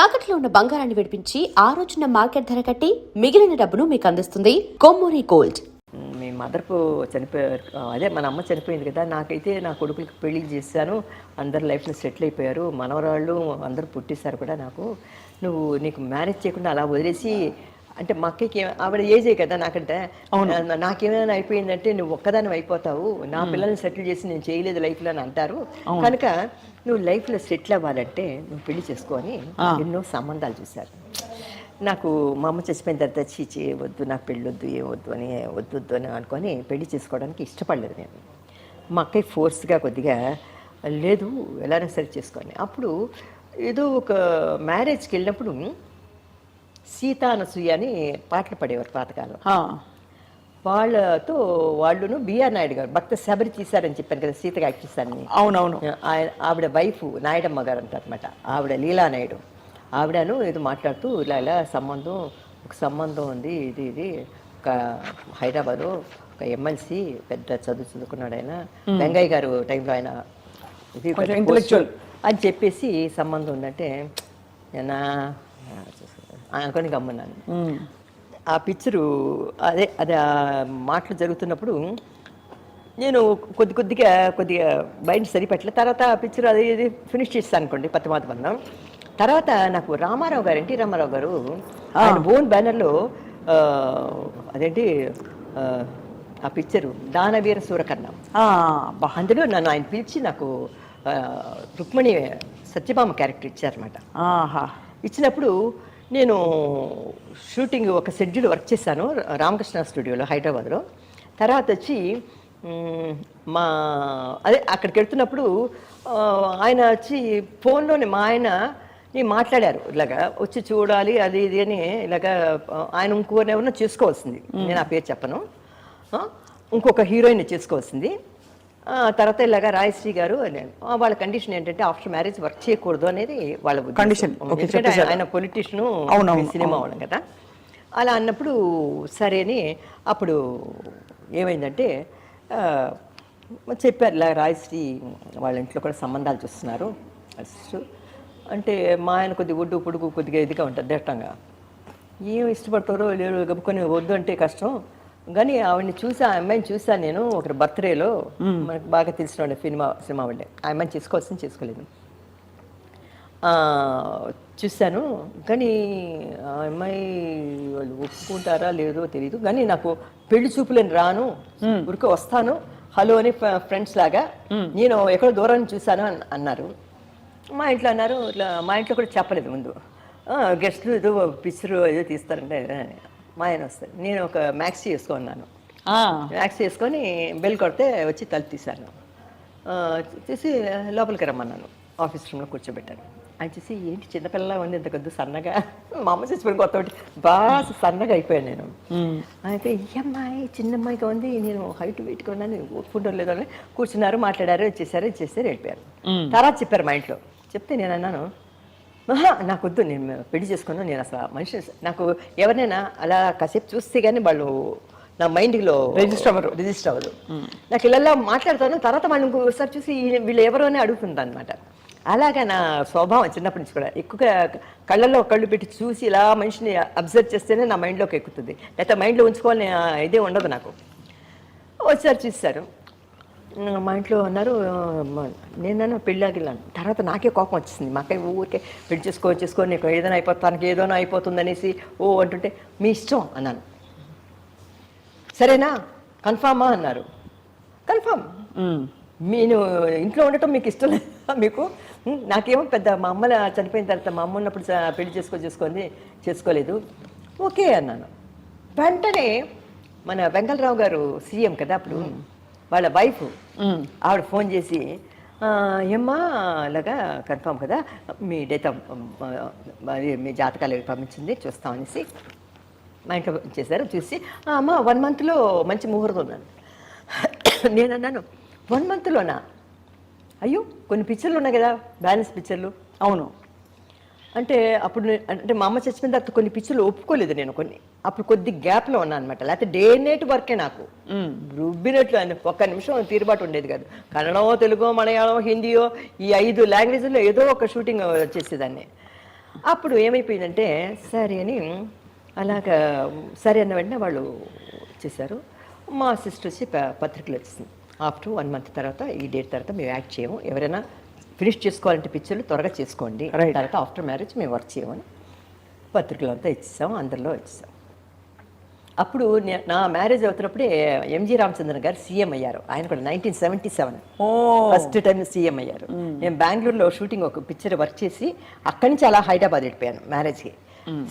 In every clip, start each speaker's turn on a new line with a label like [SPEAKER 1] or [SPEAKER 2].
[SPEAKER 1] తాకట్లో ఉన్న బంగారాన్ని విడిపించి ఆ రోజున మార్కెట్ ధర కట్టి మిగిలిన డబ్బును మీకు అందిస్తుంది కొమ్మూరి గోల్డ్.
[SPEAKER 2] మీ మదర్పు చనిపోయారు. అదే మన అమ్మ చనిపోయింది కదా. నాకైతే నా కొడుకులకి పెళ్ళి చేశాను. అందరు లైఫ్లో సెటిల్ అయిపోయారు. మనవరాళ్ళు అందరూ పుట్టేశారు కూడా నాకు. నువ్వు నీకు మ్యారేజ్ చేయకుండా అలా వదిలేసి అంటే మా అక్కకి ఆవిడ ఏజే కదా నాకంటే. నాకేమైనా అయిపోయిందంటే నువ్వు ఒక్కదాని అయిపోతావు. నా పిల్లల్ని సెటిల్ చేసి నేను చేయలేదు లైఫ్లో అని అంటారు. కనుక నువ్వు లైఫ్లో సెటిల్ అవ్వాలంటే నువ్వు పెళ్ళి చేసుకొని ఎన్నో సంబంధాలు చూశారు. నాకు మా అమ్మ చచ్చిపోయిన తర్వాత చీచి వద్దు నాకు పెళ్ళి వద్దు ఏం వద్దు అని వద్దు వద్దు అని అనుకొని పెళ్ళి చేసుకోవడానికి ఇష్టపడలేదు నేను. మా అక్కయ్య ఫోర్స్గా కొద్దిగా లేదు ఎలానైనా సరే చేసుకొని. అప్పుడు ఏదో ఒక మ్యారేజ్కి వెళ్ళినప్పుడు సీత అనసూయ అని పాటలు పడేవారు పాతకాలం. వాళ్ళతో వాళ్ళును బిఆర్ నాయుడు గారు భక్త శబరి తీశారని చెప్పాను కదా సీతగా యాక్ట్ చేశారని
[SPEAKER 3] అవునవును.
[SPEAKER 2] ఆయన ఆవిడ వైఫ్ నాయుడమ్మ గారు అంటారు అనమాట ఆవిడ లీలా నాయుడు. ఆవిడను ఇది మాట్లాడుతూ ఇలా ఇలా సంబంధం ఒక సంబంధం ఉంది ఇది ఇది. ఒక హైదరాబాదు ఒక ఎమ్మెల్సీ పెద్ద చదువు చదువుకున్నాడు ఆయన. వెంగయ్య గారు టైంలో ఆయన ఇది అని చెప్పేసి సంబంధం ఉందంటే నేను అనుకొని గమ్మున్నాను. ఆ పిక్చరు అదే అదే మాటలు జరుగుతున్నప్పుడు నేను కొద్ది కొద్దిగా కొద్దిగా బయట సరిపెట్టలే. తర్వాత ఆ పిక్చర్ అది ఇది ఫినిష్ చేస్తాను అనుకోండి పత్తిమాత బంధం తర్వాత నాకు రామారావు గారు ఎన్టీ రామారావు గారు ఆయన ఓన్ బ్యానర్లో అదేంటి ఆ, పిక్చరు దానవీర సూరకర్ణం. అందులో నన్ను ఆయన పిలిచి నాకు రుక్మిణి సత్యభామ క్యారెక్టర్ ఇచ్చారన్నమాట.
[SPEAKER 3] ఆహా.
[SPEAKER 2] ఇచ్చినప్పుడు నేను షూటింగ్ ఒక షెడ్యూల్ వర్క్ చేశాను రామకృష్ణ స్టూడియోలో హైదరాబాద్లో. తర్వాత వచ్చి మ్, అదే అక్కడికి వెళ్తున్నప్పుడు ఆయన వచ్చి ఫోన్లోనే మా ఆయన మాట్లాడారు ఇలాగా వచ్చి చూడాలి అది ఇది అని ఇలాగా ఆయన ఇంకోని ఎవరన్నా చేసుకోవాల్సింది. నేను ఆ పేరు చెప్పను. ఇంకొక హీరోయిన్ చేసుకోవాల్సింది. తర్వాత ఇలాగా రాయశ్రీ గారు వాళ్ళ కండిషన్ ఏంటంటే ఆఫ్టర్ మ్యారేజ్ వర్క్ చేయకూడదు అనేది వాళ్ళ
[SPEAKER 3] చెప్పేశారు.
[SPEAKER 2] ఆయన పొలిటీషియన్ సినిమా అవడం కదా. అలా అన్నప్పుడు సరే అని అప్పుడు ఏమైందంటే చెప్పారు ఇలా రాయశ్రీ వాళ్ళ ఇంట్లో కూడా సంబంధాలు చూస్తున్నారు. అంటే మా ఆయన కొద్దిగా ఒడ్డు పొడుగు కొద్దిగా ఇదిగా ఉంటుంది దట్టంగా. ఏం ఇష్టపడతారో లేరు గబుకొని వద్దు అంటే కష్టం. కానీ ఆవిడని చూసా ఆ అమ్మాయిని చూసాను నేను ఒకరి బర్త్డేలో. మనకు బాగా తెలిసిన వాళ్ళే సినిమా సినిమా వాళ్ళే ఆ అమ్మాయిని చేసుకోవాల్సింది చేసుకోలేదు. చూశాను. కానీ ఆ అమ్మాయి వాళ్ళు ఒప్పుకుంటారా లేదో తెలియదు కానీ నాకు పెళ్ళి చూపులని రాను. ఊరికే వస్తాను. హలో అని ఫ్రెండ్స్ లాగా. నేను ఎక్కడో దూరం చూశాను అన్- అన్నారు. మా ఇంట్లో అన్నారు ఇట్లా మా ఇంట్లో కూడా చెప్పలేదు ముందు. గెస్ట్లు ఏదో పిక్చర్ ఏదో తీస్తారంటే. మా ఆయన వస్తారు నేను ఒక మ్యాక్సీ వేసుకున్నాను మ్యాక్స్ చేసుకొని బెల్ కొడితే వచ్చి తలుపు తీశాను. ఆ, తీసి లోపలికి రమ్మన్నాను. ఆఫీస్ రూమ్లో కూర్చోబెట్టాను. ఆయన చూసి ఏంటి చిన్నపిల్లలా ఉంది ఇంత కొద్ది సన్నగా? మా అమ్మ చచ్చిపోయిన కొత్త ఒకటి బాగా సన్నగా అయిపోయాను నేను. అయితే ఈ అమ్మాయి చిన్న అమ్మాయిగా ఉంది నేను హైట్ వెయిట్గా ఉన్నాను ఒప్పుకుంటారు లేదో అని కూర్చున్నారు మాట్లాడారు వచ్చేసారు ఇచ్చేసారు వెళ్ళిపోయారు. తర్వాత చెప్పారు మా ఇంట్లో. చెప్తే నేను అన్నాను ఆహా, నాకు వద్దు నేను పెళ్ళి చేసుకున్నాను నేను అసలు మనిషి నాకు ఎవరినైనా అలా కాసేపు చూస్తే కానీ వాళ్ళు నా మైండ్లో రిజిస్టర్ అవ్వరు. రిజిస్టర్ అవ్వదు నాకు ఇలా మాట్లాడతాను తర్వాత వాళ్ళు ఇంకోసారి చూసి వీళ్ళు ఎవరు అని అడుగుతుంటాను అనమాట అలాగా నా స్వభావం చిన్నప్పటి నుంచి కూడా ఎక్కువగా కళ్ళల్లో కళ్ళు పెట్టి చూసి ఇలా మనిషిని అబ్జర్వ్ చేస్తేనే నా మైండ్లోకి ఎక్కుతుంది. లేకపోతే మైండ్లో ఉంచుకోవాలని ఇదే ఉండదు నాకు. వచ్చారు చూస్తారు మా ఇంట్లో అన్నారు నేను పెళ్ళాగిలాను తర్వాత నాకే కోపం వచ్చింది మా అక్కయ్య ఊరికే పెళ్ళి చేసుకో చేసుకో నీకు ఏదైనా అయిపోతుంది తనకి ఏదైనా అయిపోతుంది అనేసి ఓ అంటుంటే మీ ఇష్టం అన్నాను. సరేనా? కన్ఫామా అన్నారు. కన్ఫామ్. నేను ఇంట్లో ఉండటం మీకు ఇష్టం లేదా మీకు? నాకేమో పెద్ద మా అమ్మల చనిపోయిన తర్వాత మా అమ్మ ఉన్నప్పుడు పెళ్ళి చేసుకో చేసుకొని చేసుకోలేదు. ఓకే అన్నాను. వెంటనే మన వెంకలరావు గారు సీఎం కదా అప్పుడు వాళ్ళ వైఫ్. ఆవిడ ఫోన్ చేసి "ఆ, ఏమ్మా అలాగా కన్ఫామ్ కదా మీ డేట్ మీ జాతకాలు పంపించింది చూస్తామనేసి మా ఇంట్లో చేశారు. చూసి "ఆ, అమ్మ వన్ మంత్లో మంచి ముహూర్తం ఉన్నాను నేను అన్నాను వన్ మంత్లోనా అయ్యో కొన్ని పిక్చర్లు ఉన్నాయి కదా బ్యాలెన్స్ పిక్చర్లు
[SPEAKER 3] అవును.
[SPEAKER 2] అంటే అప్పుడు అంటే మా అమ్మ చచ్చిపోయిన తర్వాత కొన్ని పిక్చర్లు ఒప్పుకోలేదు నేను కొన్ని. అప్పుడు కొద్ది గ్యాప్లో ఉన్నాను అనమాట లేకపోతే డే నైట్ వర్కే నాకు. రుబ్బినట్లు అని ఒక్క నిమిషం తీరుబాటు ఉండేది కాదు. కన్నడమో తెలుగో మలయాళం హిందీయో ఈ ఐదు లాంగ్వేజ్లో ఏదో ఒక షూటింగ్ చేసేదాన్ని అప్పుడు ఏమైపోయిందంటే సరే అని అలాగా సరే అన్న వెంటనే వాళ్ళు చేశారు మా సిస్టర్ వచ్చి పత్రికలు వచ్చింది ఆఫ్టర్ వన్ మంత్ తర్వాత ఈ డేట్ తర్వాత మేము యాక్ట్ చేయము. ఎవరైనా ఫినిష్ చేసుకోవాలంటే పిక్చర్లు త్వరగా చేసుకోండి. తర్వాత ఆఫ్టర్ మ్యారేజ్ మేము వర్క్ చేయమని పత్రికలు అంతా ఇచ్చేసాం అందరిలో ఇచ్చేసాం అప్పుడు నే- మ్యారేజ్ అవుతున్నప్పుడే ఎంజి రామచంద్రన్ గారు సీఎం అయ్యారు. ఆయన కూడా nineteen seventy seven first time CM అయ్యారు. నేను బెంగళూరులో షూటింగ్ ఒక పిక్చర్ వర్క్ చేసి అక్కడి నుంచి అలా హైదరాబాద్ వెళ్ళిపోయాను మ్యారేజ్కి.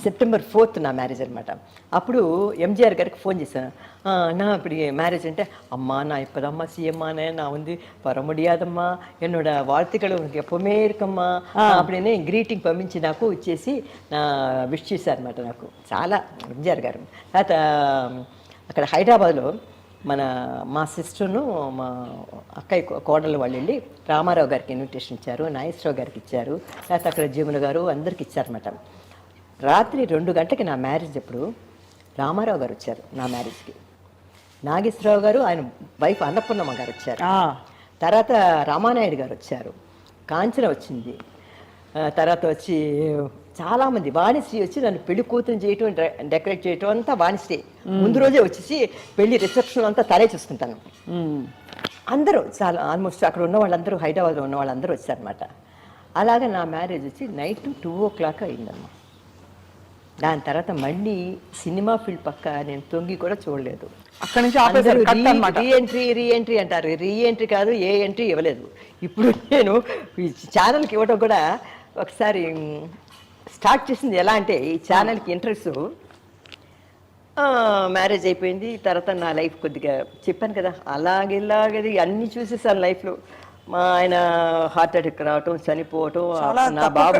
[SPEAKER 2] సెప్టెంబర్ ఫోర్త్ నా మ్యారేజ్ అనమాట అప్పుడు ఎంజీఆర్ గారికి ఫోన్ చేశాను. నా ఇప్పుడు మ్యారేజ్ అంటే అమ్మ నా இப்போ தான்மா అనే నా ఉంది வர ఎన్నోడ என்னோட வாழ்த்துக்கள் உனக்கு எப்போவுமே గ్రీటింగ్ పంపించి నాకు ఇచ్చేసి నా విష్ చేశారనమాట నాకు. చాలా ఎంజీఆర్ గారు. తర్వాత అక్కడ హైదరాబాద్లో మన మా సిస్టర్ను మా అక్కయ్య కోడలు వాళ్ళు వెళ్ళి రామారావు గారికి ఇన్విటేషన్ ఇచ్చారు నాగేశ్వరరావు గారికి ఇచ్చారు. తర్వాత అక్కడ జీవన గారు అందరికి ఇచ్చారనమాట రాత్రి రెండు గంటకి నా మ్యారేజ్ అప్పుడు రామారావు గారు వచ్చారు నా మ్యారేజ్కి. నాగేశ్వరరావు గారు ఆయన వైఫ్ అన్నపూర్ణమ్మ గారు వచ్చారు. తర్వాత రామానాయుడు గారు వచ్చారు. కాంచన వచ్చింది. తర్వాత వచ్చి చాలామంది వాణిశ్రీ వచ్చి నన్ను పెళ్ళి కూతురు చేయటం డెకరేట్ చేయటం అంతా వాణిశ్రీ. ముందు రోజే వచ్చేసి పెళ్ళి రిసెప్షన్ అంతా తనే చూసుకుంటాను. అందరూ చాలా ఆల్మోస్ట్ అక్కడ ఉన్న వాళ్ళందరూ హైదరాబాద్లో ఉన్న వాళ్ళందరూ వచ్చారనమాట అలాగే నా మ్యారేజ్ వచ్చి నైట్ టూ ఓ క్లాక్ అయిందమ్మా దాని తర్వాత మళ్ళీ సినిమా ఫీల్డ్ పక్క నేను తొంగి కూడా చూడలేదు.
[SPEAKER 3] అక్కడి నుంచి ఆపేశారు కట్ అనమాట
[SPEAKER 2] రీ ఎంట్రీ రీ ఎంట్రీ అంటారు. రీ ఎంట్రీ కాదు ఏ ఎంట్రీ ఇవ్వలేదు. ఇప్పుడు నేను ఈ ఛానల్కి ఇవ్వడం కూడా ఒకసారి స్టార్ట్ చేసింది ఎలా అంటే ఈ ఛానల్కి ఇంట్రెస్ట్ మ్యారేజ్ అయిపోయింది. తర్వాత నా లైఫ్ కొద్దిగా చెప్పాను కదా అలాగే ఇలాగది అన్ని చూసేసాను లైఫ్లో మా ఆయన హార్ట్ అటాక్ రావటం చనిపోవటం నా బాబు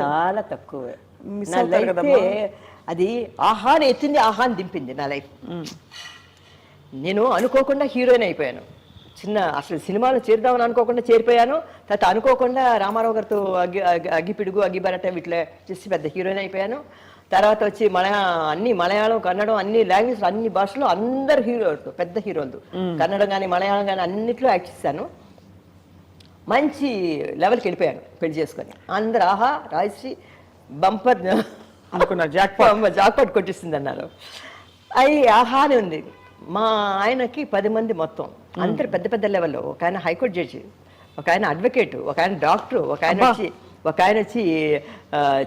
[SPEAKER 2] చాలా తక్కువ. నా
[SPEAKER 3] అవుతారు
[SPEAKER 2] అది ఆహాని ఎత్తింది ఆహాని దింపింది నా లైఫ్. నేను అనుకోకుండా హీరోయిన్ అయిపోయాను. చిన్న అసలు సినిమాలో చేరుదామని అనుకోకుండా చేరిపోయాను. తర్వాత అనుకోకుండా రామారావు గారితో అగ్గి అగ్గి- అగ్గిపిడుగు అగ్గిబరట వీటిలో చేసి పెద్ద హీరోయిన్ అయిపోయాను. తర్వాత వచ్చి మలయా అన్ని మలయాళం కన్నడం అన్ని లాంగ్వేజ్ అన్ని భాషలో అందరు హీరోలు పెద్ద హీరోలు కన్నడం కానీ మలయాళం కానీ అన్నిట్లో యాక్ట్ చేశాను. మంచి లెవెల్కి వెళ్ళిపోయాను పెళ్ళి చేసుకొని. అందరు ఆహా రాజశ్రీ బంపర్
[SPEAKER 3] అనుకున్నా జాక్
[SPEAKER 2] జాక్పాట్ కొట్టిస్తుంది అన్నారు. అది ఆహానే ఉంది. మా ఆయనకి పది మంది మొత్తం. అందరు పెద్ద పెద్ద లెవెల్లో ఒక ఆయన హైకోర్టు జడ్జి ఒక ఆయన అడ్వకేట్ ఒక ఆయన డాక్టర్ ఒక ఆయన వచ్చి ఒక ఆయన వచ్చి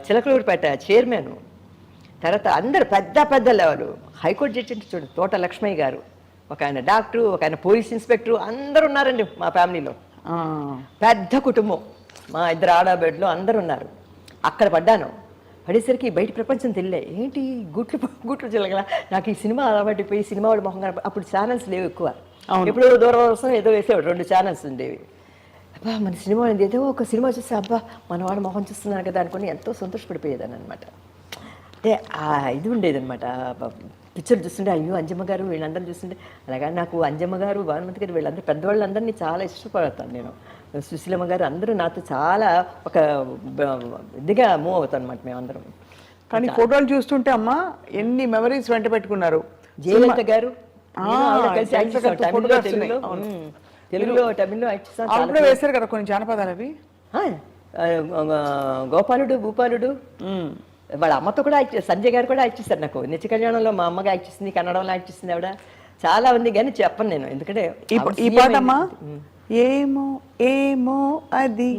[SPEAKER 2] చిలకలూరుపేట చైర్మన్ తర్వాత అందరు పెద్ద పెద్ద లెవెల్ హైకోర్టు జడ్జి అంటే చూడండి తోట లక్ష్మయ్య గారు ఒక ఆయన డాక్టర్ ఒక ఆయన పోలీస్ ఇన్స్పెక్టర్ అందరు ఉన్నారండి మా ఫ్యామిలీలో పెద్ద కుటుంబం. మా ఇద్దరు ఆడబిడ్డలు అందరు ఉన్నారు. అక్కడ పడ్డాను. పడేసరికి బయట ప్రపంచం తెలియలే ఏంటి గుట్లు గుట్లు చిలగల నాకు ఈ సినిమా అలవాటు పోయి సినిమా వాడు మొహం కనప- అప్పుడు ఛానల్స్ లేవు ఎక్కువ. ఇప్పుడు దూరదర్శనం ఏదో వేసేవాడు రెండు ఛానల్స్ ఉండేవి. అబ్బా మన సినిమా ఉంది ఏదో ఒక సినిమా చూస్తే అబ్బా మన వాడు మొహం చూస్తున్నాను కదా అనుకుని ఎంతో సంతోషపడిపోయేదాన్ని అనమాట అంటే ఆ ఇది ఉండేదన్నమాట. పిక్చర్ చూస్తుంటే అయ్యో అంజమ్మ గారు వీళ్ళందరూ చూస్తుంటే అలాగా నాకు అంజమ్మ గారు భానుమతి గారు వీళ్ళందరూ పెద్దవాళ్ళందరినీ చాలా ఇష్టపడతాను నేను. సుశీలమ్మ గారు అందరూ నాతో చాలా ఒక ఇదిగా మూవ్ అవుతాం అనమాట మేమందరం.
[SPEAKER 3] కానీ ఫోటోలు చూస్తుంటే అమ్మా ఎన్ని మెమరీస్ వెంట పెట్టుకున్నారు.
[SPEAKER 2] జయలలిత గారు తెలుగులో. తమిళ్ళో యాక్ట్
[SPEAKER 3] వేశారు కదా కొన్ని జానపదాలు అవి?
[SPEAKER 2] గోపాలుడు భూపాలుడు. వాళ్ళ అమ్మతో కూడా యాక్ట్ సంజయ్ గారు కూడా యాక్ట్ చేశారు నాకు. నిత్య కళ్యాణంలో మా అమ్మగా యాక్ట్ చేసింది కన్నడంలో యాక్ట్ చేసింది ఆవిడ. చాలా ఉంది కానీ చెప్పను నేను. ఎందుకంటే
[SPEAKER 3] ఈ పాట అమ్మా. ఏమో ఏమో అది.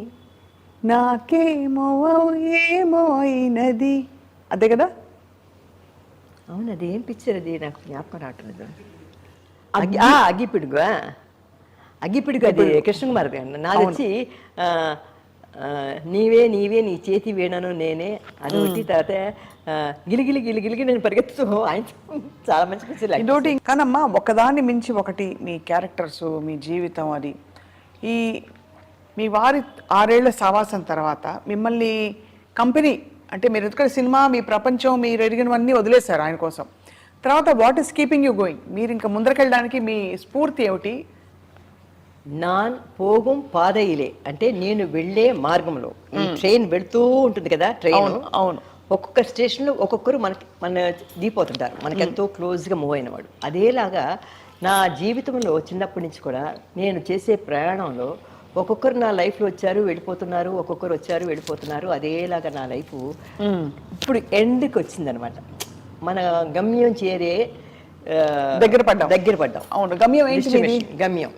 [SPEAKER 3] నాకేమో ఏమో అయినది. అదే కదా?
[SPEAKER 2] అవును అది ఏం పిక్చర్ అది? నాకు జ్ఞాపకం రావట్లేదు. అగ్గి. అగ్గిపిడుగు. అగ్గిపిడుగు అది కృష్ణకుమార్ గారు. నాది వచ్చి నీవే నీవే నీ చేతి వీణను నేనే అది ఒకటి తర్వాత గిలిగిలి గిలిగిలిగి నేను పరిగెత్తుతూ ఆయన చాలా మంచి పిక్చర్
[SPEAKER 3] ఇంకోటి కానమ్మా ఒకదాన్ని మించి ఒకటి మీ క్యారెక్టర్స్ మీ జీవితం అది. ఈ మీ వారి ఆరేళ్ళ సావాసం తర్వాత మిమ్మల్ని కంపెనీ అంటే మీరు ఎందుకంటే సినిమా మీ ప్రపంచం మీరు ఎరిగినవన్నీ వదిలేశారు ఆయన కోసం. తర్వాత what is keeping you going మీరు ఇంకా ముందరకెళ్ళడానికి మీ స్ఫూర్తి ఏమిటి?
[SPEAKER 2] నాన్ పోగుం పాదయిలే. అంటే నేను వెళ్ళే మార్గంలో. ఈ ట్రైన్ వెళ్తూ ఉంటుంది కదా ట్రైన్.
[SPEAKER 3] అవును.
[SPEAKER 2] ఒక్కొక్క స్టేషన్లో ఒక్కొక్కరు మనకి మన దిగిపోతుంటారు. మనకి ఎంతో క్లోజ్గా మూవ్ అయినవాడు అదేలాగా నా జీవితంలో చిన్నప్పటి నుంచి కూడా నేను చేసే ప్రయాణంలో ఒక్కొక్కరు నా లైఫ్లో వచ్చారు వెళ్ళిపోతున్నారు ఒక్కొక్కరు వచ్చారు వెళ్ళిపోతున్నారు. అదేలాగా నా లైఫ్ ఇప్పుడు ఎండ్కి వచ్చిందనమాట. మన గమ్యం చేరే
[SPEAKER 3] దగ్గర పడ్డాం.
[SPEAKER 2] దగ్గర పడ్డాం.
[SPEAKER 3] అవును. గమ్యం ఏంటి
[SPEAKER 2] గమ్యం.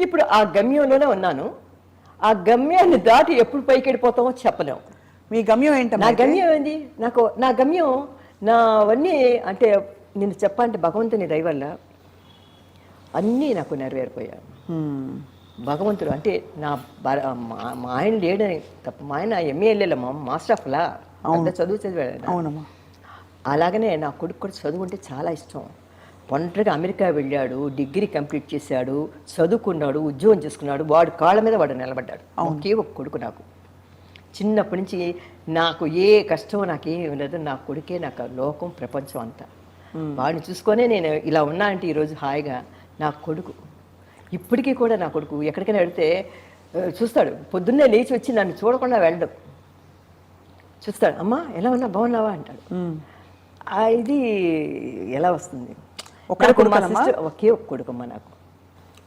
[SPEAKER 2] ఇప్పుడు ఆ గమ్యంలోనే ఉన్నాను. ఆ గమ్యాన్ని దాటి ఎప్పుడు పైకి వెళ్ళిపోతామో చెప్పలేము
[SPEAKER 3] మీ గమ్యం
[SPEAKER 2] నా
[SPEAKER 3] ఏంటమ్మా
[SPEAKER 2] గమ్యం ఏంది? నాకు నా గమ్యం నావన్నీ అంటే నేను చెప్పాలంటే భగవంతుని దయ వల్ల అన్నీ నాకు నెరవేరిపోయాయి.
[SPEAKER 3] హ్మ్.
[SPEAKER 2] భగవంతుడు అంటే నా మా- ఆయన లేడని తప్ప మా ఆయన ఎంఏఎల్ఏల మా మాస్టర్ ఆఫ్ లా అంత చదువు చదివాడు.
[SPEAKER 3] అవునమ్మా.
[SPEAKER 2] అలాగనే నా కొడుకు కూడా చదువు అంటే చాలా ఇష్టం. ఒంటరిగా అమెరికా వెళ్ళాడు డిగ్రీ కంప్లీట్ చేశాడు చదువుకున్నాడు ఉద్యోగం చేసుకున్నాడు వాడు కాళ్ళ మీద వాడు నిలబడ్డాడు. ఒకే ఒక కొడుకు నాకు. చిన్నప్పటి నుంచి నాకు ఏ కష్టం నాకేం లేదు నా కొడుకే నాకు లోకం ప్రపంచం అంతా. వాడిని చూసుకొనే నేను ఇలా ఉన్నా అంటే ఈరోజు హాయిగా నా కొడుకు. ఇప్పటికీ కూడా నా కొడుకు. ఎక్కడికైనా వెళితే చూస్తాడు. పొద్దున్నే లేచి వచ్చి నన్ను చూడకుండా వెళ్ళడం. చూస్తాడు అమ్మా ఎలా ఉన్నా బాగున్నావా? అంటాడు. ఆ, ఇది ఎలా వస్తుంది? ఒకే ఒక కొడుకమ్మా నాకు.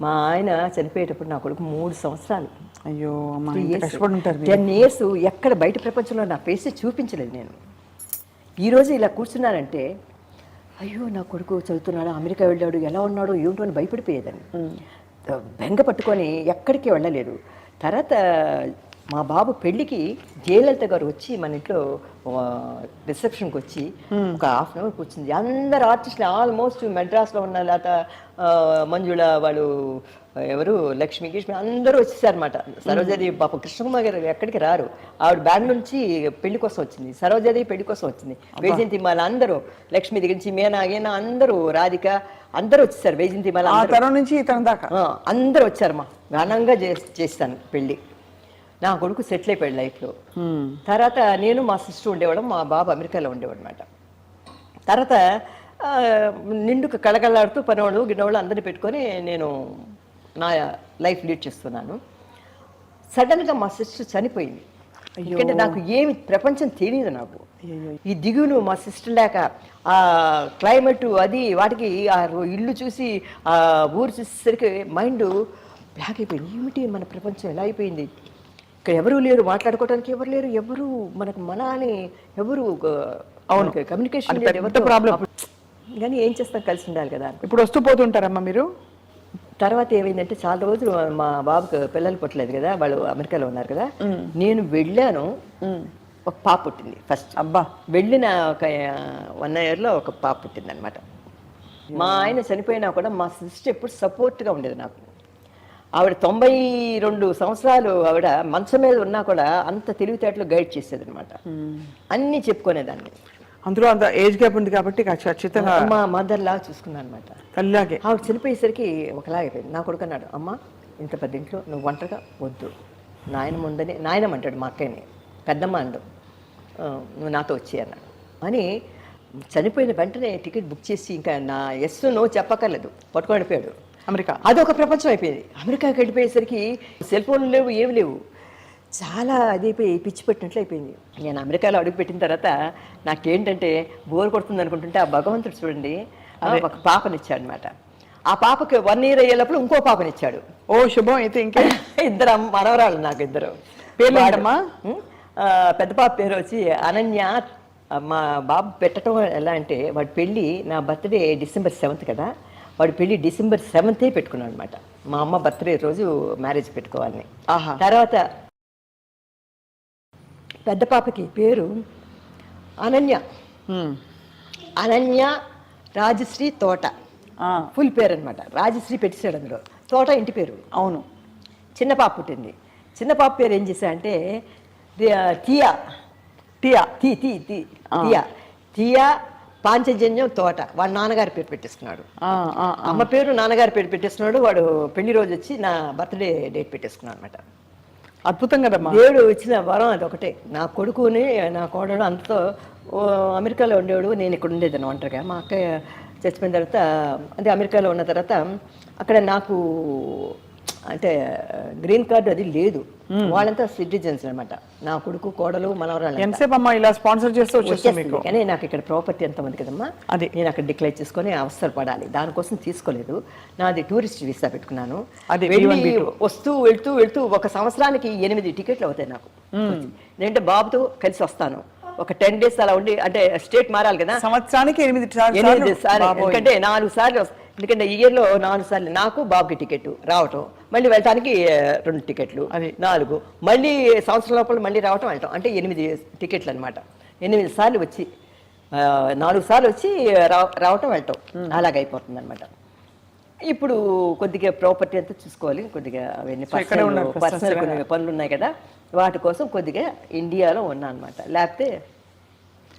[SPEAKER 2] మా ఆయన చనిపోయేటప్పుడు నా కొడుకు మూడు సంవత్సరాలు.
[SPEAKER 3] అయ్యో.
[SPEAKER 2] టెన్ ఇయర్స్ ఎక్కడ బయట ప్రపంచంలో నా ఫేస్ చూపించలేదు నేను. ఈరోజు ఇలా కూర్చున్నానంటే అయ్యో నా కొడుకు చదువుతున్నాడు? అమెరికా వెళ్ళాడు. ఎలా ఉన్నాడు ఏమిటో అని భయపడిపోయేదాన్ని. బెంగ పట్టుకొని ఎక్కడికి వెళ్ళలేదు. తర్వాత మా బాబు పెళ్ళికి జయలలిత గారు వచ్చి మన ఇంట్లో రిసెప్షన్కి వచ్చి ఒక హాఫ్ అన్ అవర్ కూర్చుంది. అందరు ఆర్టిస్టులు ఆల్మోస్ట్ మెడ్రాస్లో ఉన్న లేక మంజుళ వాళ్ళు ఎవరు లక్ష్మి కృష్ణ అందరూ వచ్చేసారనమాట సరోజాదేవి పాప కృష్ణకుమార్ గారు ఎక్కడికి రారు. ఆవిడ బ్యాండ్ నుంచి పెళ్ళి కోసం వచ్చింది. సరోజాదేవి పెళ్ళి కోసం వచ్చింది. వైజయంతి మాల అందరూ లక్ష్మి దగ్గర నుంచి మీనా గీనా అందరూ రాధిక అందరూ వచ్చేసారు. వైజయంతి మాల
[SPEAKER 3] ఆ
[SPEAKER 2] అందరూ. వచ్చారమ్మా. ఘనంగా చేస్తాను పెళ్ళి నా కొడుకు సెటిల్ అయిపోయాడు లైఫ్లో. తర్వాత నేను మా సిస్టర్ ఉండేవాళ్ళం మా బాబు అమెరికాలో ఉండేవాడు అనమాట తర్వాత నిండుకు కళకళలాడుతూ పనివాళ్ళు గిన్నెవాళ్ళు అందరిని పెట్టుకొని నేను నా లైఫ్ లీడ్ చేస్తున్నాను. సడన్గా మా సిస్టర్ చనిపోయింది. ఎందుకంటే నాకు ఏమి ప్రపంచం తెలియదు నాకు. ఈ దిగులు మా సిస్టర్ లేక ఆ క్లైమేట్ అది వాటికి ఆ ఇల్లు చూసి ఆ ఊరు చూసేసరికి మైండ్ బ్లాక్ అయిపోయింది. ఏమిటి మన ప్రపంచం ఎలా అయిపోయింది? ఇక్కడ ఎవరు లేరు మాట్లాడుకోవడానికి ఎవరు లేరు ఎవరు మనకు మన అని ఎవరు అవును. Communication
[SPEAKER 3] problem.
[SPEAKER 2] కానీ ఏం చేస్తాం కలిసి ఉండాలి కదా.
[SPEAKER 3] ఇప్పుడు వస్తూ పోతుంటారమ్మా మీరు?
[SPEAKER 2] తర్వాత ఏమైందంటే చాలా రోజులు మా బాబుకి పిల్లలు పుట్టలేదు కదా వాళ్ళు అమెరికాలో ఉన్నారు కదా. నేను వెళ్ళాను ఒక పాప పుట్టింది ఫస్ట్
[SPEAKER 3] అబ్బా.
[SPEAKER 2] వెళ్ళిన ఒక వన్ ఇయర్లో ఒక పాప పుట్టింది అనమాట మా ఆయన చనిపోయినా కూడా మా సిస్టర్ ఎప్పుడు సపోర్ట్గా ఉండేది నాకు. ఆవిడ తొంభై రెండు సంవత్సరాలు ఆవిడ మంచం మీద ఉన్నా కూడా అంత తెలివితేటలు గైడ్ చేసేది అనమాట అన్నీ చెప్పుకునేదాన్ని.
[SPEAKER 3] అందులో అంత ఏజ్ గ్యాప్ ఉంది కాబట్టి ఖచ్చి- ఖచ్చితంగా
[SPEAKER 2] మా మదర్ లాగా చూసుకున్నాను అనమాట
[SPEAKER 3] తల్లిలాగే
[SPEAKER 2] ఆవిడ చనిపోయేసరికి ఒకలాగైపోయింది నా కొడుకు అన్నాడు అమ్మ ఇంత పెద్ద ఇంట్లో నువ్వు ఒంటరిగా వద్దు. నాయనమ్మ ఉందని నాయనమ్మ అంటాడు మా అక్కయ్యని. పెద్దమ్మ అండు "ఆ, నువ్వు నాతో వచ్చి అన్నాడు. అని చనిపోయిన వెంటనే టికెట్ బుక్ చేసి ఇంకా నా ఎస్ నో చెప్పక్కర్లేదు. పట్టుకొని వెళ్ళిపోయాడు.
[SPEAKER 3] అమెరికా.
[SPEAKER 2] అదొక ప్రపంచం అయిపోయింది. అమెరికాకి వెళ్ళిపోయేసరికి సెల్ ఫోన్లు లేవు ఏమి లేవు. చాలా అది అయిపోయి పిచ్చి పెట్టినట్లు అయిపోయింది. నేను అమెరికాలో అడుగు పెట్టిన తర్వాత నాకేంటంటే బోర్ కొడుతుంది అనుకుంటుంటే ఆ భగవంతుడు చూడండి ఒక పాపనిచ్చాడు అనమాట ఆ పాపకి వన్ ఇయర్ అయ్యేటప్పుడు ఇంకో పాపనిచ్చాడు.
[SPEAKER 3] ఓ శుభం అయితే ఇంకే.
[SPEAKER 2] ఇద్దరు మనవరాళ్ళు నాకు ఇద్దరు.
[SPEAKER 3] పేర్లు
[SPEAKER 2] వాడు-
[SPEAKER 3] ఏంటమ్మా?
[SPEAKER 2] ఉం? ఆ, పెద్ద పాప పేరు వచ్చి అనన్య. మా బాబు పెట్టడం ఎలా అంటే వాడి పెళ్ళి నా బర్త్డే డిసెంబర్ సెవెంత్ కదా. వాడి పెళ్ళి డిసెంబర్ సెవెంతే పెట్టుకున్నాడు అనమాట మా అమ్మ బర్త్డే రోజు మ్యారేజ్ పెట్టుకోవాలని. తర్వాత పెద్ద పాపకి పేరు అనన్య. అనన్య రాజశ్రీ తోట. ఫుల్ పేరు అనమాట రాజశ్రీ పెట్టేశాడు అందులో. తోట ఇంటి పేరు.
[SPEAKER 3] అవును.
[SPEAKER 2] చిన్న పాప పుట్టింది. చిన్న పాప పేరు ఏం చేశా అంటే టియా
[SPEAKER 3] టియా
[SPEAKER 2] తీ తీ తీ టియా టియా పాంచజన్యం తోట. వాడు నాన్నగారి పేరు పెట్టేసుకున్నాడు. అమ్మ పేరు నాన్నగారి పేరు పెట్టేసుకున్నాడు. వాడు పెళ్ళి రోజు వచ్చి నా బర్త్డే డేట్ పెట్టేసుకున్నాడు అనమాట
[SPEAKER 3] అద్భుతం కదమ్మా
[SPEAKER 2] దేవుడు ఇచ్చిన వరం అది ఒకటే. నా కొడుకుని నా కోడలు అంతతో అమెరికాలో ఉండేవాడు. నేను ఇక్కడ ఉండేదాన్ని ఒంటరిగా. మా అక్కయ్య చచ్చిపోయిన తర్వాత అదే అమెరికాలో ఉన్న తర్వాత అక్కడ నాకు అంటే గ్రీన్ కార్డు అది లేదు. వాళ్ళంతా సిటిజన్స్ అన్నమాట. నా కొడుకు కోడలు మనవరాలు
[SPEAKER 3] ఎంతసేపు అమ్మా ఇలా స్పాన్సర్ చేస్తూ
[SPEAKER 2] కానీ నాకు ఇక్కడ ప్రాపర్టీ ఎంత ఉంది కదమ్మా?
[SPEAKER 3] అది.
[SPEAKER 2] నేను అక్కడ డిక్లేర్ చేసుకొని అవసరం పడాలి దానికోసం తీసుకోలేదు. నాది టూరిస్ట్ వీసా పెట్టుకున్నాను.
[SPEAKER 3] అది
[SPEAKER 2] వెళ్ళి
[SPEAKER 3] B1, B2.
[SPEAKER 2] వస్తూ వెళ్తూ వెళ్తూ ఒక సంవత్సరానికి ఎనిమిది టికెట్లు అవుతాయి నాకు. ఎందుకంటే బాబుతో కలిసి వస్తాను. ఒక టెన్ డేస్ అలా ఉండి అంటే స్టేట్ మారాలి కదా.
[SPEAKER 3] సంవత్సరానికి ఎనిమిది
[SPEAKER 2] ఎనిమిది సార్లు. ఎందుకంటే నాలుగు సార్లు వస్- ఎందుకంటే ఈ ఇయర్లో నాలుగు సార్లు నాకు బాబుకి టికెట్ రావటం. మళ్ళీ వెళ్ళటానికి రెండు టికెట్లు
[SPEAKER 3] అది.
[SPEAKER 2] నాలుగు. మళ్ళీ సంవత్సరం లోపల మళ్ళీ రావటం వెళ్ళటం. అంటే ఎనిమిది టికెట్లు అనమాట ఎనిమిది సార్లు వచ్చి నాలుగు సార్లు వచ్చి రా- రావటం వెళ్ళటం. అలాగైపోతుంది అనమాట ఇప్పుడు కొద్దిగా ప్రాపర్టీ అంతా చూసుకోవాలి. కొద్దిగా అవన్నీ పర్సనల్
[SPEAKER 3] ప్రస్తుతం
[SPEAKER 2] కొన్ని పనులు ఉన్నాయి కదా. వాటి కోసం కొద్దిగా ఇండియాలో ఉన్నా అనమాట లేకపోతే